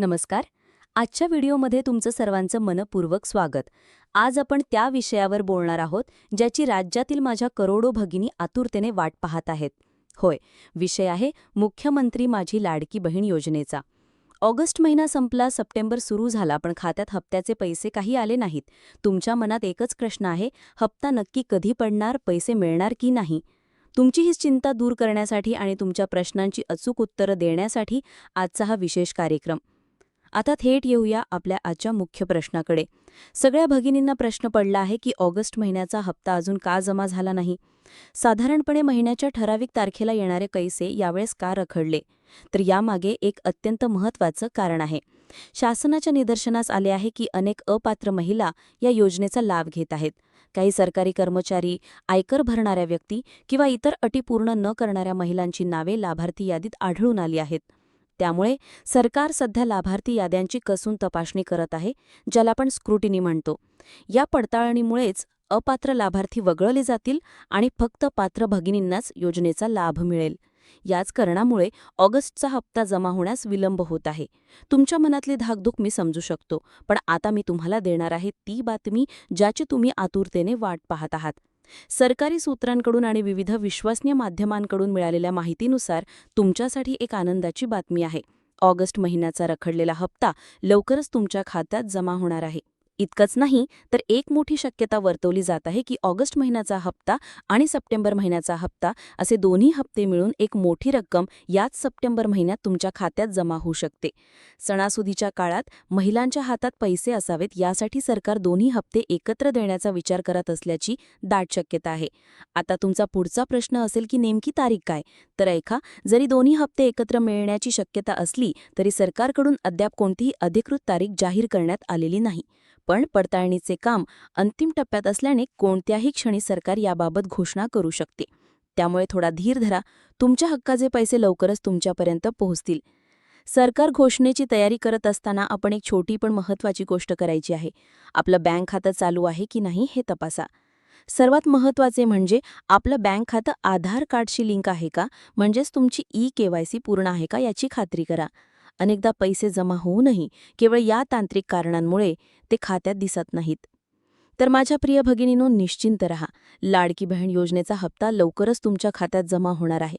नमस्कार. आजच्या व्हिडिओमध्ये तुमचं सर्वांचं मनपूर्वक स्वागत. आज आपण त्या विषयावर बोलणार आहोत ज्याची राज्यातील माझ्या करोडो भगिनी आतुरतेने वाट पाहत आहेत. होय विषय आहे मुख्यमंत्री माझी लाडकी बहीण योजनेचा. ऑगस्ट महिना संपला सप्टेंबर सुरू झाला पण खात्यात हप्त्याचे पैसे काही आले नाहीत. तुमच्या मनात एकच प्रश्न आहे हप्ता नक्की कधी पडणार पैसे मिळणार की नाही? तुमची ही चिंता दूर करण्यासाठी आणि तुमच्या प्रश्नांची अचूक उत्तरं देण्यासाठी आजचा हा विशेष कार्यक्रम. आता थेट येऊया आपल्या आजच्या मुख्य प्रश्नाकडे. सगळ्या भगिनींना प्रश्न पडला आहे की ऑगस्ट महिन्याचा हप्ता अजून का जमा झाला नाही? साधारणपणे महिन्याच्या ठराविक तारखेला येणारे पैसे यावेळेस का रखडले? तर यामागे एक अत्यंत महत्त्वाचं कारण आहे. शासनाच्या निदर्शनास आले आहे की अनेक अपात्र महिला या योजनेचा लाभ घेत आहेत. काही सरकारी कर्मचारी आयकर भरणाऱ्या व्यक्ती किंवा इतर अटी पूर्ण न करणाऱ्या महिलांची नावे लाभार्थी यादीत आढळून आली आहेत. त्यामुळे सरकार सध्या लाभार्थी याद्यांची कसून तपासणी करत आहे ज्याला आपण स्क्रुटिनी म्हणतो. या पडताळणीमुळेच अपात्र लाभार्थी वगळले जातील आणि फक्त पात्र भगिनींनाच योजनेचा लाभ मिळेल. याच कारणामुळे ऑगस्टचा हप्ता जमा होण्यास विलंब होत आहे. तुमच्या मनातली धाकधूक मी समजू शकतो पण आता मी तुम्हाला देणार आहे ती बातमी ज्याची तुम्ही आतुरतेने वाट पाहत आहात. सरकारी सूत्रांकडून आणि विविध विश्वसनीय माध्यमांकडून मिळालेल्या माहितीनुसार तुमच्यासाठी एक आनंदाची बातमी आहे. ऑगस्ट महिन्याचा रखडलेला हप्ता लवकरच तुमच्या खात्यात जमा होणार आहे. इतकंच नाही तर एक मोठी शक्यता वर्तवली जात आहे की ऑगस्ट महिन्याचा हप्ता आणि सप्टेंबर महिन्याचा हप्ता असे दोन्ही हप्ते मिळून एक मोठी रक्कम याच सप्टेंबर महिन्यात तुमच्या खात्यात जमा होऊ शकते. सणासुदीच्या काळात महिलांच्या हातात पैसे असावेत यासाठी सरकार दोन्ही हप्ते एकत्र देण्याचा विचार करत असल्याची दाट शक्यता आहे. आता तुमचा पुढचा प्रश्न असेल की नेमकी तारीख काय? तर ऐका जरी दोन्ही हप्ते एकत्र मिळण्याची शक्यता असली तरी सरकारकडून अद्याप कोणतीही अधिकृत तारीख जाहीर करण्यात आलेली नाही. पण पडताळणीचे काम अंतिम टप्प्यात असल्याने कोणत्याही क्षणी सरकार याबाबत घोषणा करू शकते. त्यामुळे थोडा धीर धरा. तुमच्या हक्काचे पैसे लवकरच तुमच्यापर्यंत पोहोचतील. सरकार घोषणेची तयारी करत असताना आपण एक छोटी पण महत्त्वाची गोष्ट करायची आहे. आपलं बँक खातं चालू आहे की नाही हे तपासा. सर्वात महत्त्वाचे म्हणजे आपलं बँक खातं आधार कार्डशी लिंक आहे का? म्हणजेच तुमची ई केवायसी पूर्ण आहे का याची खात्री करा. अनेकदा पैसे जमा होऊनही केवळ या तांत्रिक कारणांमुळे ते खात्यात दिसत नाहीत. तर माझ्या प्रिय भगिनीनो निश्चिंत रहा. लाडकी बहीण योजनेचा हप्ता लवकरच तुमच्या खात्यात जमा होणार आहे.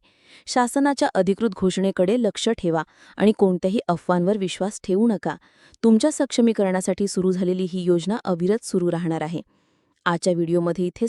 शासनाच्या अधिकृत घोषणेकडे लक्ष ठेवा आणि कोणत्याही अफवांवर विश्वास ठेवू नका. तुमच्या सक्षमीकरणासाठी सुरू झालेली ही योजना अविरत सुरू राहणार आहे. आजच्या व्हिडिओमध्ये इथे